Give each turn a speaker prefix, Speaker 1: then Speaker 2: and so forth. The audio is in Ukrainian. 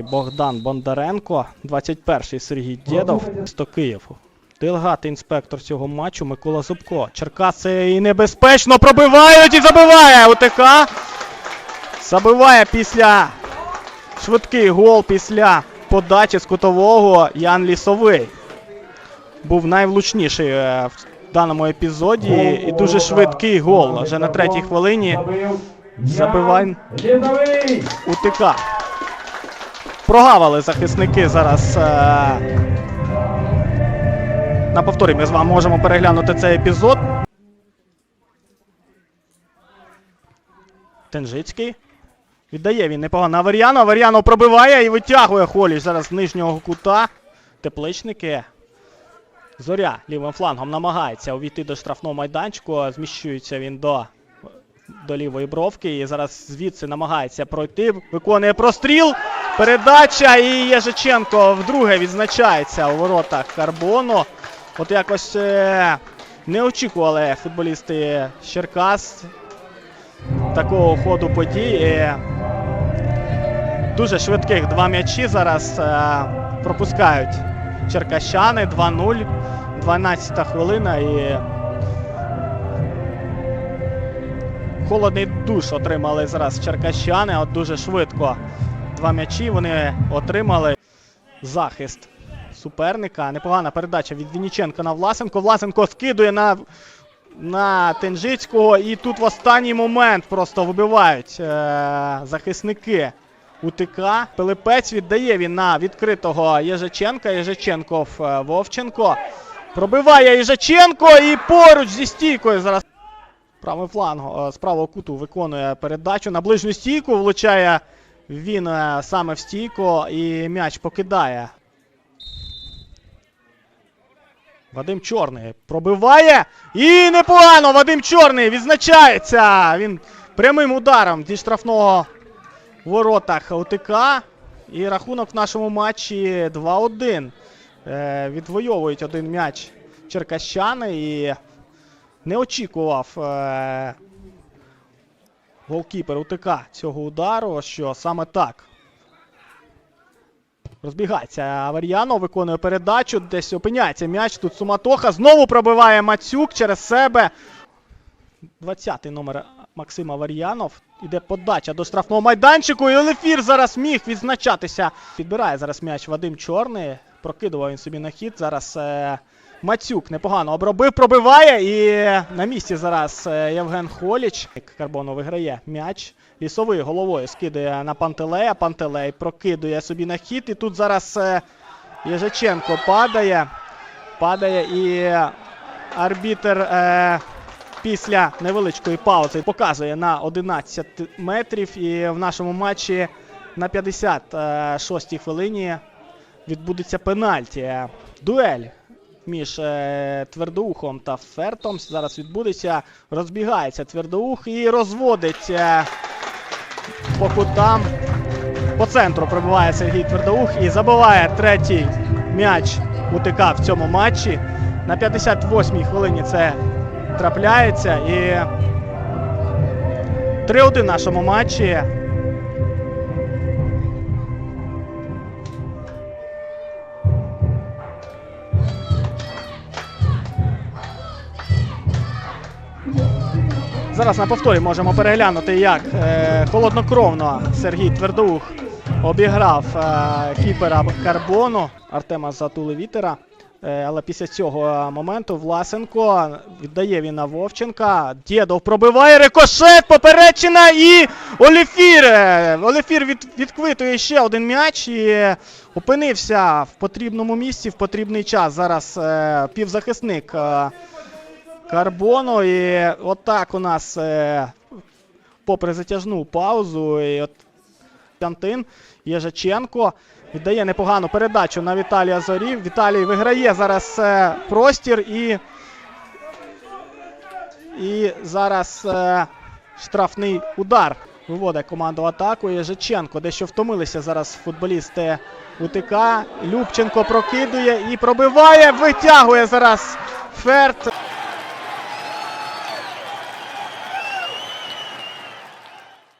Speaker 1: Богдан Бондаренко, 21-й Сергій Дєдов, місто Київ. Делегат інспектор цього матчу Микола Зубко. Черкаси і небезпечно пробивають і забиває УТК. Забиває після швидкий гол після подачі з кутового Ян Лісовий. Був найвлучніший е, в даному епізоді. І дуже швидкий гол. Вже на третій хвилині забивань! УТК. Прогавили захисники зараз. Е... На повторі ми з вами можемо переглянути цей епізод. Тенжицький. Віддає він непогано Авер'яну. Авер'яну пробиває і витягує Холіч зараз з нижнього кута. Тепличники. Зоря лівим флангом намагається увійти до штрафного майданчику. Зміщується він до до лівої бровки. І зараз звідси намагається пройти. Виконує простріл. Передача. І Єжиченко вдруге відзначається у воротах Карбону. От якось е- не очікували футболісти Черкас такого ходу подій. Е, Дуже швидких два м'ячі зараз е- пропускають черкащани 2-0. 12-та хвилина і холодний душ отримали зараз черкащани. От дуже швидко два м'ячі вони отримали. Захист суперника. Непогана передача від Вінніченка на Власенко. Власенко скидує на, на Тенжицького. І тут в останній момент просто вибивають е- захисники УТК. Пилипець віддає він на відкритого Єжиченка. Єжиченков е, Вовченко. Пробиває Єжиченко і поруч зі стійкою зараз. Правий фланг е, з правого куту виконує передачу на ближню стійку. Влучає він е, саме в стійку і м'яч покидає. Вадим Чорний пробиває. І непогано Вадим Чорний відзначається. Він прямим ударом зі штрафного в воротах І рахунок в нашому матчі 2-1. Е, відвоюють один м'яч черкащани і не очікував е, голкіпер УТК цього удару, що саме так. Розбігається Авар'яно, виконує передачу, десь опиняється м'яч. Тут Суматоха. Знову пробиває Мацюк через себе. 20-й номер Максим Авар'янов. Іде подача до штрафного майданчику. І Олефір зараз міг відзначатися. Підбирає зараз м'яч Вадим Чорний. Прокидував він собі на хід. Зараз е, Мацюк непогано обробив, пробиває. І на місці зараз е, Євген Холіч. Карбону виграє м'яч. Лісовий головою скидує на Пантелея. Пантелей прокидує собі на хід. І тут зараз е, Єжаченко падає. Падає і арбітер е, після невеличкої паузи показує на 11 метрів. І в нашому матчі на 56-й хвилині відбудеться пенальті. Дуель між е, Твердоухом та Фертом зараз відбудеться. Розбігається Твердоух і розводить е, по кутам. По центру пробиває Сергій Твердоух і забиває третій м'яч УТК в цьому матчі. На 58-й хвилині це трапляється. І 3-1 в нашому матчі. Зараз на повторі можемо переглянути, як е, холоднокровно Сергій Твердоух обіграв е, кіпера Карбону Артема Затулевітера. Е, але після цього моменту Власенко віддає він на Вовченка. Дєдов пробиває рикошет, поперечина і Оліфір. Е, Оліфір від, відквитує ще один м'яч і опинився в потрібному місці в потрібний час. Зараз е, півзахисник. Е, Карбону. І отак у нас, е, попри затяжну паузу, і от Кантин Єжаченко віддає непогану передачу на Віталія Зорів. Віталій виграє зараз е, простір і. І зараз е, штрафний удар. Виводить команду атаку. Єжаченко. Дещо втомилися зараз футболісти УТК. Любченко прокидує і пробиває. Витягує зараз Ферт.